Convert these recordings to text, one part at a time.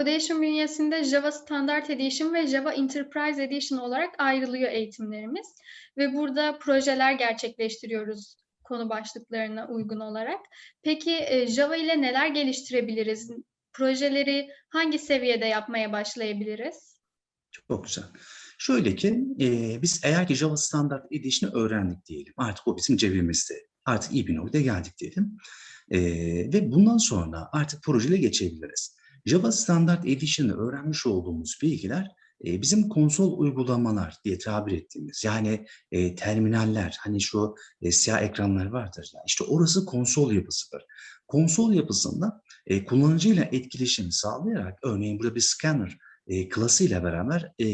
Codation bünyesinde Java Standard Edition ve Java Enterprise Edition olarak ayrılıyor eğitimlerimiz. Ve burada projeler gerçekleştiriyoruz konu başlıklarına uygun olarak. Peki e, Java ile neler geliştirebiliriz? Projeleri hangi seviyede yapmaya başlayabiliriz? Çok güzel. Şöyle ki e, biz eğer ki Java Standard Edition'ı öğrendik diyelim. Artık o bizim cebimizde. Artık iyi bir noktaya geldik diyelim. E, ve bundan sonra artık projeye geçebiliriz. Java Standard Edition'ı öğrenmiş olduğumuz bilgiler e, bizim konsol uygulamalar diye tabir ettiğimiz yani e, terminaller hani şu e, siyah ekranlar vardır ya işte orası konsol yapısıdır. Konsol yapısında e, kullanıcıyla etkileşim sağlayarak örneğin burada bir scanner e, klasıyla beraber e,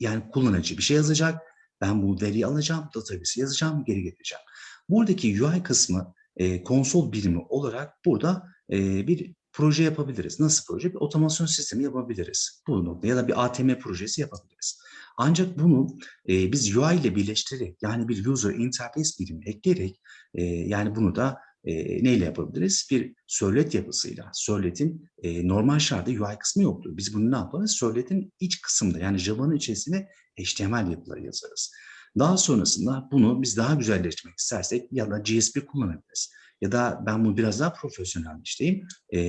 yani kullanıcı bir şey yazacak. Ben bu veriyi alacağım, database yazacağım, geri getireceğim. Buradaki UI kısmı e, konsol birimi olarak burada e, bir proje yapabiliriz. Nasıl proje? Bir otomasyon sistemi yapabiliriz. Bu noktada ya da bir ATM projesi yapabiliriz. Ancak bunu e, biz UI ile birleştirerek yani bir user interface birimi ekleyerek e, yani bunu da e, neyle yapabiliriz? Bir Sörlet yapısıyla. Sörlet'in e, normal şartta UI kısmı yoktur. Biz bunu ne yaparız? Sörlet'in iç kısmında yani Java'nın içerisine HTML yapıları yazarız. Daha sonrasında bunu biz daha güzelleştirmek istersek ya da GSP kullanabiliriz. Ya da ben bunu biraz daha profesyonelleştireyim e,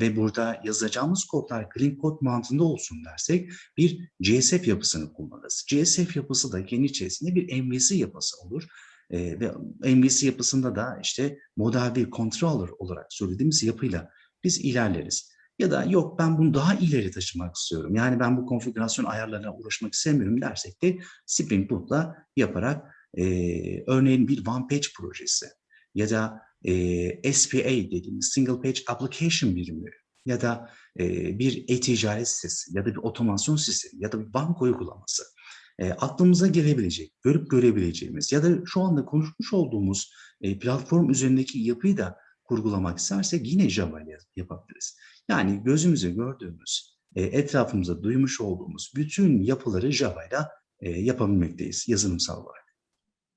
ve burada yazacağımız kodlar clean code mantığında olsun dersek bir CSF yapısını kullanırız. CSF yapısı da kendi içerisinde bir MVC yapısı olur. E, ve MVC yapısında da işte model bir controller olarak söylediğimiz yapıyla biz ilerleriz. Ya da yok ben bunu daha ileri taşımak istiyorum. Yani ben bu konfigürasyon ayarlarına uğraşmak istemiyorum dersek de Spring Boot'la yaparak e, örneğin bir one page projesi ya da e, SPA dediğimiz Single Page Application birimi ya da e, bir e-ticaret sitesi ya da bir otomasyon sistemi ya da bir banka uygulaması e, aklımıza gelebilecek, görüp görebileceğimiz ya da şu anda konuşmuş olduğumuz e, platform üzerindeki yapıyı da kurgulamak istersek yine Java ile yapabiliriz. Yani gözümüzü gördüğümüz, e, etrafımıza duymuş olduğumuz bütün yapıları Java ile e, yapabilmekteyiz yazılımsal olarak.